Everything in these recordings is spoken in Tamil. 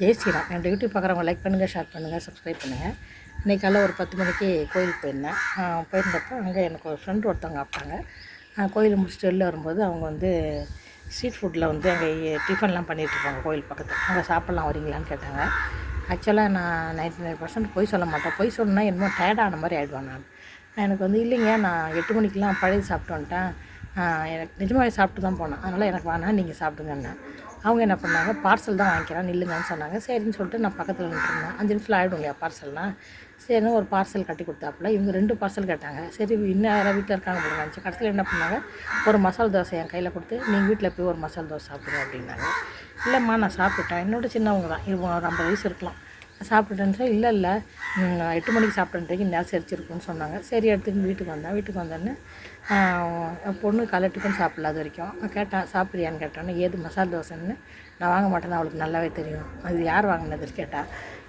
ஜெய் ஸ்ரீராம் என்னோட யூடியூப் பார்க்குறவங்க லைக் பண்ணுங்கள் ஷேர் பண்ணுங்கள் சப்ஸ்கிரைப் பண்ணுங்கள் இன்றைக்கி காலைல ஒரு பத்து மணிக்கு கோயிலுக்கு போயிருந்தேன். போயிருந்தப்போ அங்கே எனக்கு ஒரு ஃப்ரெண்ட் ஒருத்தவங்க ஆப்பிட்டாங்க கோயில் முடிச்சுட்டு வெளில வரும்போது அவங்க வந்து ஸ்ட்ரீட் ஃபுட்டில் வந்து அங்கே டிஃபன்லாம் பண்ணிகிட்ருப்பாங்க கோயில் பக்கத்தில். அங்கே சாப்பிட்லாம் வரீங்களான்னு கேட்டாங்க. ஆக்சுவலாக நான் நைன்டி நைன் பர்சன்ட் பொய் சொல்ல மாட்டேன். பொய் சொன்னால் என்னமோ டயர்டான ஆன மாதிரி ஆகிடுவேன் நான். எனக்கு வந்து இல்லைங்க நான் எட்டு மணிக்கெலாம் பழைய சாப்பிட்டு வந்துட்டேன். எனக்கு நிஜமாவே சாப்பிட்டு தான் போனேன். அதனால் எனக்கு வேணாம் நீங்கள் சாப்பிடுங்கன்னு. அவங்க என்ன பண்ணாங்க பார்சல் தான் வாங்கிக்கிறேன் நில்லுங்கன்னு சொன்னாங்க. சரின்னு சொல்லிட்டு நான் பக்கத்தில் நின்றுருந்தேன் அஞ்சு நிமிஷத்தில் ஆகிடும் இல்லையா பார்சல்னால் சரின்னு ஒரு பார்சல் கட்டி கொடுத்தாப்புல இவங்க ரெண்டு பார்சல் கேட்டாங்க. சரி இன்னும் யாராவது வீட்டில் இருக்காங்க அப்படின்னு கடைசியில் என்ன பண்ணாங்க ஒரு மசால் தோசை என் கையில் கொடுத்து நீங்கள் வீட்டில் போய் ஒரு மசால் தோசை சாப்பிடுங்க அப்படின்னாங்க. இல்லைம்மா நான் சாப்பிட்டேன் என்னோட சின்னவங்க தான் இவங்க ஒரு ஐம்பது வயசு இருக்கலாம். சாப்பிட்டுட்டேன்னு சொல்லி இல்லை இல்லை எட்டு மணிக்கு சாப்பிட்டுன்றீங்க நேரம் செரிச்சிருக்குன்னு சொன்னாங்க. சரி எடுத்துட்டு வீட்டுக்கு வந்தேன். வீட்டுக்கு வந்தோடனே பொண்ணு காலை டிஃபன் சாப்பிடல அது வரைக்கும். நான் கேட்டேன் சாப்பிட்றியான்னு கேட்டோன்னே ஏது மசாலா தோசைன்னு? நான் வாங்க மாட்டேன்னு அவளுக்கு நல்லாவே தெரியும். அது யார் வாங்கினதுன்னு கேட்டால்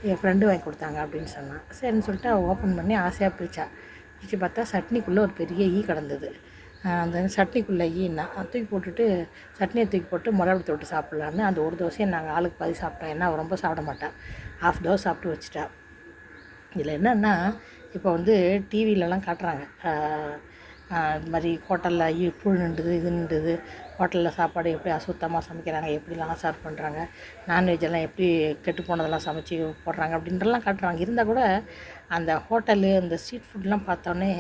என் ஃப்ரெண்டு வாங்கி கொடுத்தாங்க அப்படின்னு சொன்னான். சரின்னு சொல்லிட்டு அவள் ஓப்பன் பண்ணி ஆசையாக பிரிச்சா. பிரித்து பார்த்தா சட்னிக்குள்ளே ஒரு பெரிய ஈ கிடந்தது. அந்த சட்னிக்குள்ளே நான் தூக்கி போட்டுட்டு சட்னியை தூக்கி போட்டு மிளகு தொட்டு சாப்பிட்லான்னு அந்த ஒரு தோசையை நாங்கள் ஆளுக்கு பாதி சாப்பிட்டோம். ஏன்னா அவள் ரொம்ப சாப்பிட மாட்டேன் ஹாஃப் தோசை சாப்பிட்டு வச்சுட்டா. இதில் என்னென்னா இப்போ வந்து டிவிலலாம் காட்டுறாங்க. இது மாதிரி ஹோட்டலில் புழு நின்றுது இது நின்றுது. ஹோட்டலில் சாப்பாடு எப்படி அசுத்தமாக சமைக்கிறாங்க எப்படிலாம் சர்வ் பண்ணுறாங்க நான்வெஜ் எல்லாம் எப்படி கெட்டு போனதெல்லாம் சமைச்சு போடுறாங்க அப்படின்றலாம் காட்டுறாங்க. இருந்தால் கூட அந்த ஹோட்டலு அந்த ஸ்ட்ரீட் ஃபுட்லாம் பார்த்தோன்னே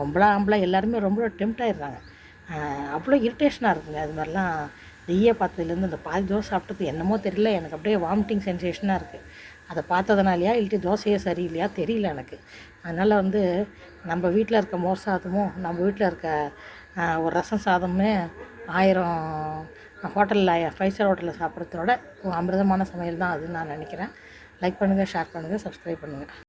ரொம்பலாம் ஆம்பளை எல்லாருமே ரொம்ப டெம்ட் ஆயிடுறாங்க. அவ்வளோ இரிட்டேஷனாக இருக்குங்க. அது மாதிரிலாம் நெய்யை பார்த்ததுலேருந்து அந்த பாதி தோசை சாப்பிட்டது என்னமோ தெரியல. எனக்கு அப்படியே வாமிட்டிங் சென்சேஷனாக இருக்குது அதை பார்த்ததுனாலையா இல்லாட்டி தோசையே சரியில்லையா தெரியல எனக்கு. அதனால் வந்து நம்ம வீட்டில் இருக்க மோர் சாதமும் நம்ம வீட்டில் இருக்க ஒரு ரசம் சாதமுமே ஆயிரம் ஹோட்டலில் ஃபைவ் ஸ்டார் ஹோட்டலில் சாப்பிட்றதோட அமிர்தமான சமையல் தான் அதுன்னு நான் நினைக்கிறேன். லைக் பண்ணுங்கள் ஷேர் பண்ணுங்கள் சப்ஸ்கிரைப் பண்ணுங்கள்